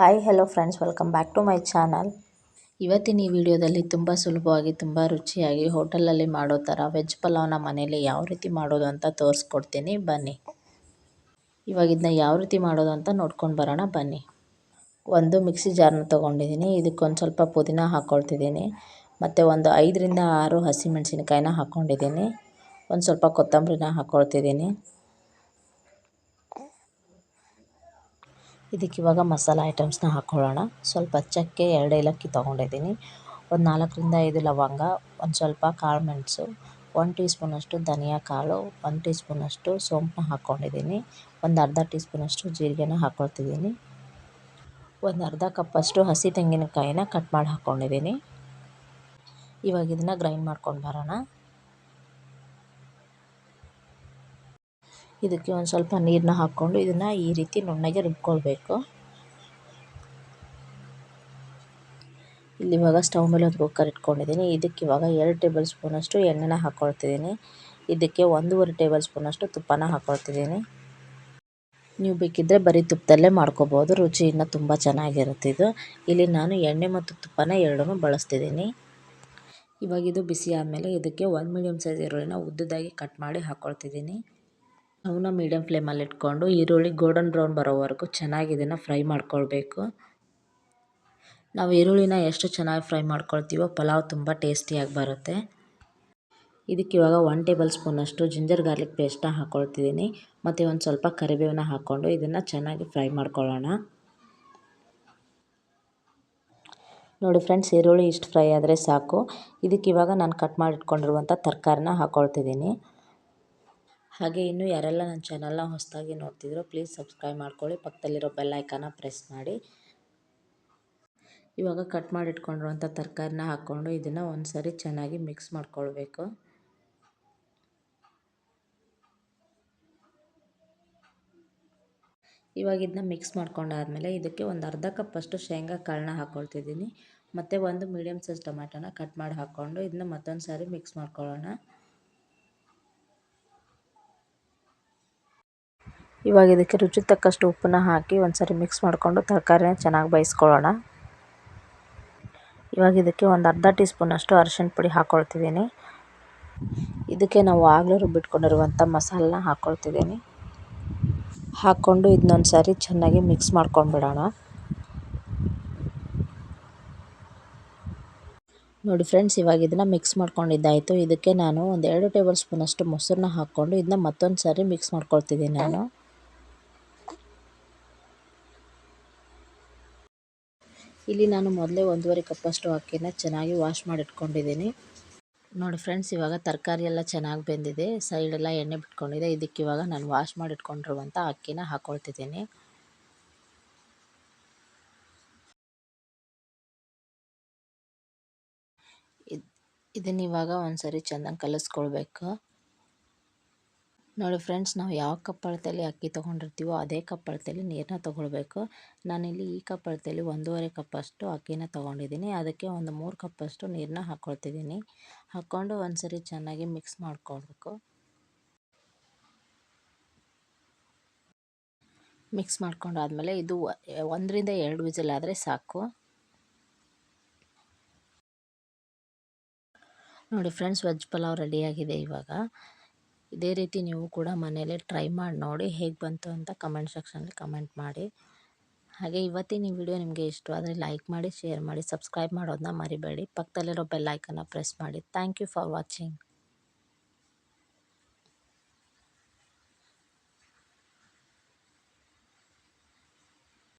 Hi hello friends welcome back to my channel ಇವತ್ತಿನ ಈ ವಿಡಿಯೋದಲ್ಲಿ ತುಂಬ ಸುಲಭವಾಗಿ, ತುಂಬ ರುಚಿಯಾಗಿ ಹೋಟೆಲಲ್ಲಿ ಮಾಡೋ ಥರ ವೆಜ್ ಪಲಾವ್ನ ಮನೇಲಿ ಯಾವ ರೀತಿ ಮಾಡೋದು ಅಂತ ತೋರಿಸ್ಕೊಡ್ತೀನಿ. ಬನ್ನಿ. ಇವಾಗ ಇದನ್ನ ಯಾವ ರೀತಿ ಮಾಡೋದು ಅಂತ ನೋಡ್ಕೊಂಡು ಬರೋಣ. ಬನ್ನಿ. ಒಂದು ಮಿಕ್ಸಿ ಜಾರ್ನ ತೊಗೊಂಡಿದ್ದೀನಿ. ಇದಕ್ಕೊಂದು ಸ್ವಲ್ಪ ಪುದೀನ ಹಾಕ್ಕೊಳ್ತಿದ್ದೀನಿ ಮತ್ತು ಒಂದು ಐದರಿಂದ ಆರು ಹಸಿಮೆಣಸಿನ್ಕಾಯಿನ ಹಾಕ್ಕೊಂಡಿದ್ದೀನಿ ಒಂದು ಸ್ವಲ್ಪ ಕೊತ್ತಂಬರಿನ ಹಾಕ್ಕೊಳ್ತಿದ್ದೀನಿ ಇದಕ್ಕೆ ಇವಾಗ ಮಸಾಲ ಐಟಮ್ಸ್ನ ಹಾಕ್ಕೊಳ್ಳೋಣ ಸ್ವಲ್ಪ ಚಕ್ಕೆ ಎರಡು ಏಲಕ್ಕಿ ತೊಗೊಂಡಿದ್ದೀನಿ. ಒಂದು ನಾಲ್ಕರಿಂದ ಐದು ಲವಂಗ, ಒಂದು ಸ್ವಲ್ಪ ಕಾಳು ಮೆಣಸು ಒನ್ ಟೀ ಸ್ಪೂನಷ್ಟು ಧನಿಯಾ ಕಾಳು ಒನ್ ಟೀ ಸ್ಪೂನಷ್ಟು ಸೋಂಪನ್ನ ಹಾಕ್ಕೊಂಡಿದ್ದೀನಿ ಒಂದು ಅರ್ಧ ಟೀ ಸ್ಪೂನಷ್ಟು ಜೀರಿಗೆನ ಹಾಕ್ಕೊಳ್ತಿದ್ದೀನಿ ಒಂದು ಅರ್ಧ ಕಪ್ಪಷ್ಟು ಹಸಿ ತೆಂಗಿನಕಾಯಿನ ಕಟ್ ಮಾಡಿ ಹಾಕ್ಕೊಂಡಿದ್ದೀನಿ ಇವಾಗ ಇದನ್ನು ಗ್ರೈಂಡ್ ಮಾಡ್ಕೊಂಡು ಬರೋಣ. ಇದಕ್ಕೆ ಒಂದು ಸ್ವಲ್ಪ ನೀರನ್ನ ಹಾಕ್ಕೊಂಡು ಇದನ್ನು ಈ ರೀತಿ ನುಣ್ಣಗೆ ರುಬ್ಕೊಳ್ಬೇಕು. ಇಲ್ಲಿ ಇವಾಗ ಸ್ಟವ್ ಮೇಲೆ ಒಂದು ಕುಕ್ಕರ್ ಇಟ್ಕೊಂಡಿದ್ದೀನಿ. ಇದಕ್ಕೆ ಇವಾಗ ಎರಡು ಟೇಬಲ್ ಸ್ಪೂನಷ್ಟು ಎಣ್ಣೆನ ಹಾಕ್ಕೊಳ್ತಿದ್ದೀನಿ ಇದಕ್ಕೆ ಒಂದೂವರೆ ಟೇಬಲ್ ಸ್ಪೂನಷ್ಟು ತುಪ್ಪನ ಹಾಕ್ಕೊಳ್ತಿದ್ದೀನಿ ನೀವು ಬೇಕಿದ್ದರೆ ಬರೀ ತುಪ್ಪದಲ್ಲೇ ಮಾಡ್ಕೋಬೋದು. ರುಚಿ ಇನ್ನೂ ತುಂಬ ಚೆನ್ನಾಗಿರುತ್ತೆ ಇದು. ಇಲ್ಲಿ ನಾನು ಎಣ್ಣೆ ಮತ್ತು ತುಪ್ಪನ ಎರಡೂ ಬಳಸ್ತಿದ್ದೀನಿ. ಇವಾಗ ಇದು ಬಿಸಿ ಆದಮೇಲೆ ಇದಕ್ಕೆ ಒಂದು ಮೀಡಿಯಮ್ ಸೈಜ್ ಈರುಳ್ಳಿನ ಉದ್ದದಾಗಿ ಕಟ್ ಮಾಡಿ ಹಾಕ್ಕೊಳ್ತಿದ್ದೀನಿ ಅವನ್ನ ಮೀಡಿಯಮ್ ಫ್ಲೇಮಲ್ಲಿ ಇಟ್ಕೊಂಡು, ಈರುಳ್ಳಿ ಗೋಲ್ಡನ್ ಬ್ರೌನ್ ಬರೋವರೆಗೂ ಚೆನ್ನಾಗಿ ಇದನ್ನು ಫ್ರೈ ಮಾಡ್ಕೊಳ್ಬೇಕು. ನಾವು ಈರುಳ್ಳಿನ ಎಷ್ಟು ಚೆನ್ನಾಗಿ ಫ್ರೈ ಮಾಡ್ಕೊಳ್ತೀವೋ, ಪಲಾವ್ ತುಂಬ ಟೇಸ್ಟಿಯಾಗಿ ಬರುತ್ತೆ. ಇದಕ್ಕೆ ಇವಾಗ ಒನ್ ಟೇಬಲ್ ಸ್ಪೂನಷ್ಟು ಜಿಂಜರ್ ಗಾರ್ಲಿಕ್ ಪೇಸ್ಟನ್ನ ಹಾಕ್ಕೊಳ್ತಿದ್ದೀನಿ ಮತ್ತು ಒಂದು ಸ್ವಲ್ಪ ಕರಿಬೇವನ್ನ ಹಾಕ್ಕೊಂಡು ಇದನ್ನು ಚೆನ್ನಾಗಿ ಫ್ರೈ ಮಾಡ್ಕೊಳ್ಳೋಣ. ನೋಡಿ ಫ್ರೆಂಡ್ಸ್ ಈರುಳ್ಳಿ ಇಷ್ಟು ಫ್ರೈ ಆದರೆ ಸಾಕು. ಇದಕ್ಕೆ ಇವಾಗ ನಾನು ಕಟ್ ಮಾಡಿಟ್ಕೊಂಡಿರುವಂಥ ತರಕಾರಿನ ಹಾಕ್ಕೊಳ್ತಿದ್ದೀನಿ ಹಾಗೆ ಇನ್ನು ಯಾರೆಲ್ಲ ನನ್ನ ಚಾನಲ್ನ ಹೊಸದಾಗಿ ನೋಡ್ತಿದ್ರು ಪ್ಲೀಸ್ ಸಬ್ಸ್ಕ್ರೈಬ್ ಮಾಡ್ಕೊಳ್ಳಿ. ಪಕ್ಕದಲ್ಲಿರೋ ಬೆಲ್ ಐಕಾನ ಪ್ರೆಸ್ ಮಾಡಿ. ಇವಾಗ ಕಟ್ ಮಾಡಿ ಇಟ್ಕೊಂಡಿರುವಂಥ ತರಕಾರಿನ ಹಾಕ್ಕೊಂಡು ಇದನ್ನು ಒಂದು ಸರಿ ಚೆನ್ನಾಗಿ ಮಿಕ್ಸ್ ಮಾಡ್ಕೊಳ್ಬೇಕು. ಇವಾಗ ಇದನ್ನ ಮಿಕ್ಸ್ ಮಾಡ್ಕೊಂಡಾದ್ಮೇಲೆ ಇದಕ್ಕೆ ಒಂದು ಅರ್ಧ ಕಪ್ಪಷ್ಟು ಶೇಂಗಾ ಕಾಳನ್ನ ಹಾಕ್ಕೊಳ್ತಿದ್ದೀನಿ ಮತ್ತು ಒಂದು ಮೀಡಿಯಮ್ ಸೈಜ್ ಟೊಮ್ಯಾಟೋನ ಕಟ್ ಮಾಡಿ ಹಾಕ್ಕೊಂಡು ಇದನ್ನ ಮತ್ತೊಂದು ಸಾರಿ ಮಿಕ್ಸ್ ಮಾಡ್ಕೊಳ್ಳೋಣ. ಇವಾಗ ಇದಕ್ಕೆ ರುಚಿ ತಕ್ಕಷ್ಟು ಉಪ್ಪನ್ನ ಹಾಕಿ ಒಂದ್ಸರಿ ಮಿಕ್ಸ್ ಮಾಡಿಕೊಂಡು ತರಕಾರಿನ ಚೆನ್ನಾಗಿ ಬೇಯಿಸ್ಕೊಳ್ಳೋಣ. ಇವಾಗ ಇದಕ್ಕೆ ಒಂದು ಅರ್ಧ ಟೀ ಸ್ಪೂನಷ್ಟು ಅರಿಶಿಣ ಪುಡಿ ಹಾಕ್ಕೊಳ್ತಿದ್ದೀನಿ ಇದಕ್ಕೆ ನಾವು ಆಗಲೇ ರುಬ್ಬಿಟ್ಕೊಂಡಿರುವಂಥ ಮಸಾಲನ್ನ ಹಾಕ್ಕೊಳ್ತಿದ್ದೀನಿ ಹಾಕ್ಕೊಂಡು ಇದನ್ನೊಂದು ಸಾರಿ ಚೆನ್ನಾಗಿ ಮಿಕ್ಸ್ ಮಾಡ್ಕೊಂಡ್ಬಿಡೋಣ. ನೋಡಿ ಫ್ರೆಂಡ್ಸ್ ಇವಾಗ ಇದನ್ನು ಮಿಕ್ಸ್ ಮಾಡ್ಕೊಂಡಿದ್ದಾಯಿತು. ಇದಕ್ಕೆ ನಾನು ಒಂದು ಎರಡು ಟೇಬಲ್ ಸ್ಪೂನಷ್ಟು ಮೊಸರನ್ನ ಹಾಕ್ಕೊಂಡು ಇದನ್ನ ಮತ್ತೊಂದು ಸಾರಿ ಮಿಕ್ಸ್ ಮಾಡ್ಕೊಳ್ತಿದ್ದೀನಿ ನಾನು. ಇಲ್ಲಿ ನಾನು ಮೊದಲೇ ಒಂದೂವರೆ ಕಪ್ಪಷ್ಟು ಅಕ್ಕಿನ ಚೆನ್ನಾಗಿ ವಾಶ್ ಮಾಡಿ ಇಟ್ಕೊಂಡಿದ್ದೀನಿ ನೋಡಿ ಫ್ರೆಂಡ್ಸ್ ಇವಾಗ ತರಕಾರಿ ಎಲ್ಲ ಚೆನ್ನಾಗಿ ಬೆಂದಿದೆ. ಸೈಡೆಲ್ಲ ಎಣ್ಣೆ ಬಿಟ್ಕೊಂಡಿದೆ. ಇದಕ್ಕೆ ಇವಾಗ ನಾನು ವಾಶ್ ಮಾಡಿ ಇಟ್ಕೊಂಡಿರುವಂಥ ಅಕ್ಕಿನ ಹಾಕ್ಕೊಳ್ತಿದ್ದೀನಿ ಇದನ್ನ ಇವಾಗ ಒಂದ್ಸರಿ ಚೆನ್ನಾಗಿ ಕಲಿಸ್ಕೊಳ್ಬೇಕು. ನೋಡಿ ಫ್ರೆಂಡ್ಸ್, ನಾವು ಯಾವ ಕಪ್ಪಳತೆಯಲ್ಲಿ ಅಕ್ಕಿ ತೊಗೊಂಡಿರ್ತೀವೋ ಅದೇ ಕಪ್ಪಳತೆಯಲ್ಲಿ ನೀರನ್ನ ತೊಗೊಳ್ಬೇಕು. ನಾನಿಲ್ಲಿ ಈ ಕಪ್ಪಳತೆಯಲ್ಲಿ ಒಂದೂವರೆ ಕಪ್ಪಷ್ಟು ಅಕ್ಕಿನ ತೊಗೊಂಡಿದ್ದೀನಿ. ಅದಕ್ಕೆ ಒಂದು ಮೂರು ಕಪ್ಪಷ್ಟು ನೀರನ್ನ ಹಾಕ್ಕೊಳ್ತಿದ್ದೀನಿ ಹಾಕ್ಕೊಂಡು ಒಂದ್ಸರಿ ಚೆನ್ನಾಗಿ ಮಿಕ್ಸ್ ಮಾಡ್ಕೊಳ್ಬೇಕು. ಮಿಕ್ಸ್ ಮಾಡ್ಕೊಂಡಾದಮೇಲೆ ಇದು ಒಂದರಿಂದ ಎರಡು ವಿಸಿಲ್ ಆದರೆ ಸಾಕು. ನೋಡಿ ಫ್ರೆಂಡ್ಸ್, ವೆಜ್ ಪಲಾವ್ ರೆಡಿಯಾಗಿದೆ ಇವಾಗ. ಇದೇ ರೀತಿ ನೀವು ಕೂಡ ಮನೇಲೆ ಟ್ರೈ ಮಾಡಿ ನೋಡಿ ಹೇಗೆ ಬಂತು ಅಂತ ಕಮೆಂಟ್ ಸೆಕ್ಷನಲ್ಲಿ ಕಮೆಂಟ್ ಮಾಡಿ. ಹಾಗೆ ಇವತ್ತಿನ ಈ ವಿಡಿಯೋ ನಿಮಗೆ ಇಷ್ಟವಾದರೆ ಲೈಕ್ ಮಾಡಿ ಶೇರ್ ಮಾಡಿ ಸಬ್ಸ್ಕ್ರೈಬ್ ಮಾಡೋದನ್ನ ಮರಿಬೇಡಿ. ಪಕ್ಕದಲ್ಲಿರೋ ಬೆಲ್ ಐಕನ್ನ ಪ್ರೆಸ್ ಮಾಡಿ. Thank you for watching